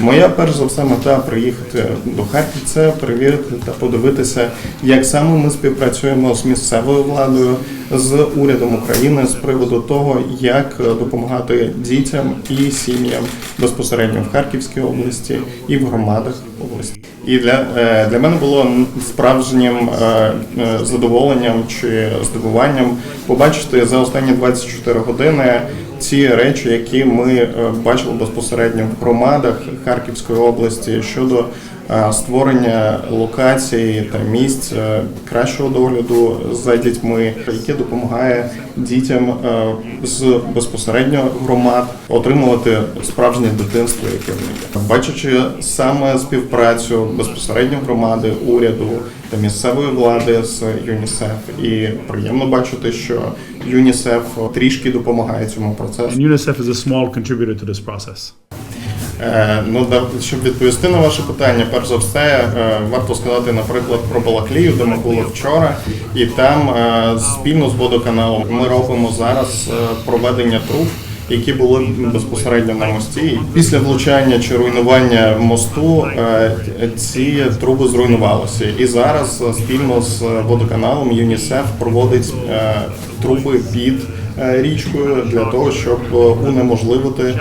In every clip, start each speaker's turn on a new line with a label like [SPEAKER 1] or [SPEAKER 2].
[SPEAKER 1] Моя перш за все мета приїхати до Харків це перевірити та подивитися, як саме ми співпрацюємо з місцевою владою, з урядом України з приводу того, як е, допомагати дітям і сім'ям безпосередньо в Харківській області і в громадах області. І для, е, для мене було справжнім е, е, задоволенням чи здивуванням побачити за останні 24 години ці речі, які ми бачили безпосередньо в громадах Харківської області щодо створення локацій та місць е, кращого догляду за дітьми, яке допомагає дітям е, з безпосередньо громад отримувати справжнє дитинство, яке в них. Бачачи саме співпрацю безпосередньо громади, уряду та місцевої влади з ЮНІСЕФ, і приємно бачити, що ЮНІСЕФ трішки допомагає цьому процесу.
[SPEAKER 2] UNICEF is a small contributor to this process.
[SPEAKER 1] Е, Ну, щоб відповісти на ваше питання, перш за все, е, варто сказати, наприклад, про Балаклію, де ми були вчора, і там е, спільно з водоканалом ми робимо зараз проведення труб. Які були безпосередньо на мості, після влучання чи руйнування мосту ці труби зруйнувалися. І зараз спільно з водоканалом ЮНІСЕФ проводить труби під річкою для того, щоб унеможливити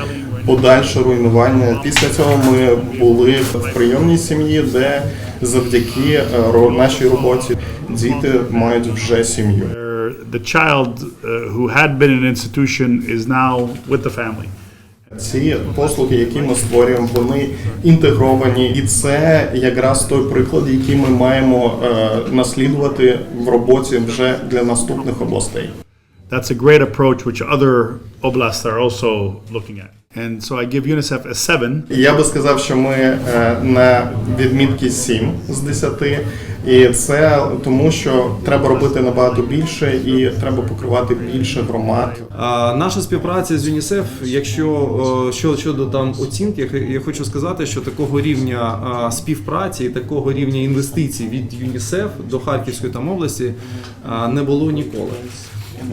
[SPEAKER 1] подальше руйнування. Після цього ми були в прийомній сім'ї, де завдяки е, нашій роботі діти мають вже сім'ю.
[SPEAKER 2] The child uh, who had been in an institution is now with the family.
[SPEAKER 1] Ці послуги, які ми створюємо, вони інтегровані, і це якраз той приклад, який ми маємо е, наслідувати в роботі вже для наступних областей.
[SPEAKER 2] That's a great approach, which other oblasts are also looking at. And so I give UNICEF a seven.
[SPEAKER 1] І Я би сказав, що ми е, на відмітки 7 з 10. І це тому, що треба робити набагато більше і треба покривати більше громад.
[SPEAKER 3] А, Наша співпраця з ЮНІСЕФ, якщо о, що щодо там оцінки, я- я хочу сказати, що такого рівня а, співпраці і такого рівня інвестицій від ЮНІСЕФ до Харківської там області а, не було ніколи.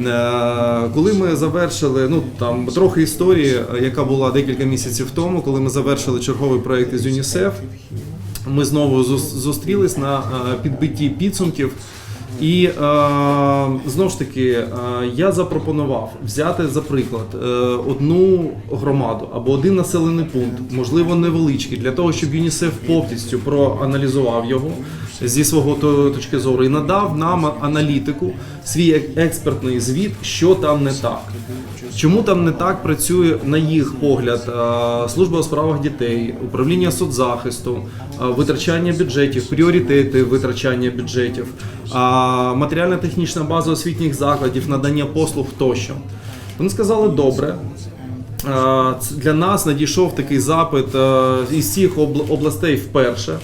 [SPEAKER 3] Е, Коли ми завершили, ну там трохи історії, яка була декілька місяців тому, коли ми завершили черговий проект із ЮНІСЕФ, ми знову зустрілись на е, підбитті підсумків. І е, знову ж таки, е, я запропонував взяти за приклад е, одну громаду або один населений пункт, можливо, невеличкий, для того, щоб ЮНІСЕФ повністю проаналізував його зі свого точки зору і надав нам аналітику, свій експертний звіт, що там не так. Чому там не так працює, на їх погляд, е, служба у справах дітей, управління соцзахисту, е, витрачання бюджетів, пріоритети витрачання бюджетів, матеріально-технічна база освітніх закладів, надання послуг тощо. Вони сказали добре. Для нас надійшов такий запит е, із всіх областей вперше.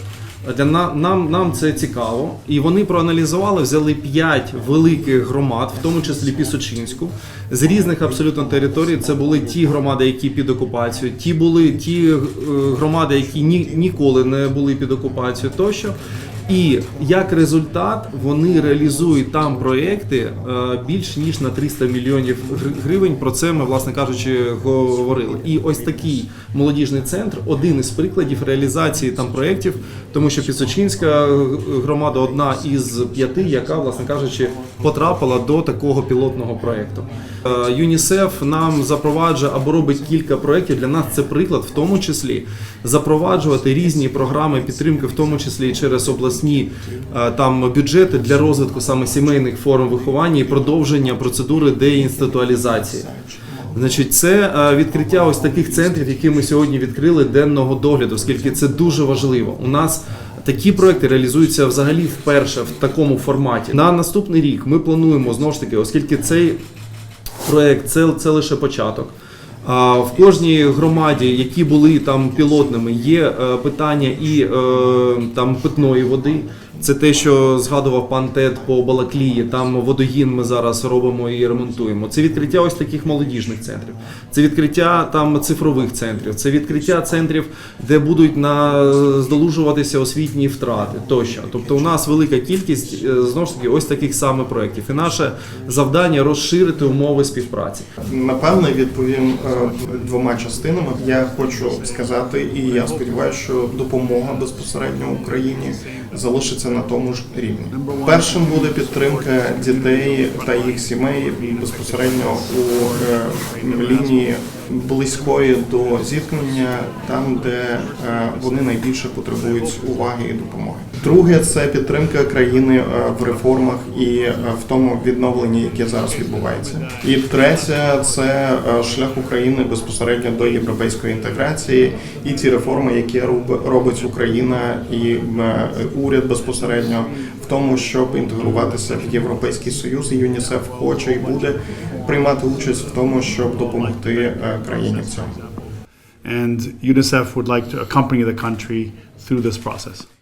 [SPEAKER 3] Для на- нам, нам це цікаво. І вони проаналізували, взяли 5 великих громад, в тому числі Пісочинську, з різних абсолютно територій. Це були ті громади, які під окупацією, ті були ті е, громади, які ні, ніколи не були під окупацією тощо. І як результат вони реалізують там проекти е, більш ніж на 300 мільйонів гривень. Про це ми, власне кажучи, говорили. І ось такий молодіжний центр один із прикладів реалізації там проєктів, тому що Пісочинська громада одна із п'яти, яка, власне кажучи, потрапила до такого пілотного проєкту. Е, ЮНІСЕФ нам запроваджує або робить кілька проєктів. Для нас це приклад, в тому числі запроваджувати різні програми підтримки, в тому числі і через обласні е, там бюджети для розвитку саме сімейних форм виховання і продовження процедури деінституалізації. Значить, це е, відкриття ось таких центрів, які ми сьогодні відкрили денного догляду, оскільки це дуже важливо. У нас такі проекти реалізуються взагалі вперше в такому форматі. На наступний рік ми плануємо знову ж таки, оскільки цей проект це, це лише початок. В кожній громаді, які були там пілотними, є е, питання і е, там питної води. Це те, що згадував пан Тед по Балаклії. Там водогін ми зараз робимо і ремонтуємо. Це відкриття ось таких молодіжних центрів. Це відкриття там цифрових центрів. Це відкриття центрів, де будуть на здолужуватися освітні втрати тощо. Тобто, у нас велика кількість е, знову ж таки ось таких саме проєктів. І наше завдання розширити умови співпраці.
[SPEAKER 1] Напевне, відповім е, двома частинами. Я хочу сказати, і я сподіваюся, що допомога безпосередньо Україні залишиться на тому ж рівні. Першим буде підтримка дітей та їх сімей безпосередньо у е, лінії близької до зіткнення, там де е, вони найбільше потребують уваги і допомоги. Друге це підтримка країни е, в реформах і е, в тому відновленні, яке зараз відбувається. І третє це е, шлях України безпосередньо до європейської інтеграції і ті реформи, які роб- робить Україна і уряд безпосередньо в тому, щоб інтегруватися в Європейський Союз. І ЮНІСЕФ хоче і буде приймати участь в тому, щоб допомогти країні в цьому.
[SPEAKER 2] And UNICEF would like to accompany the country through this process.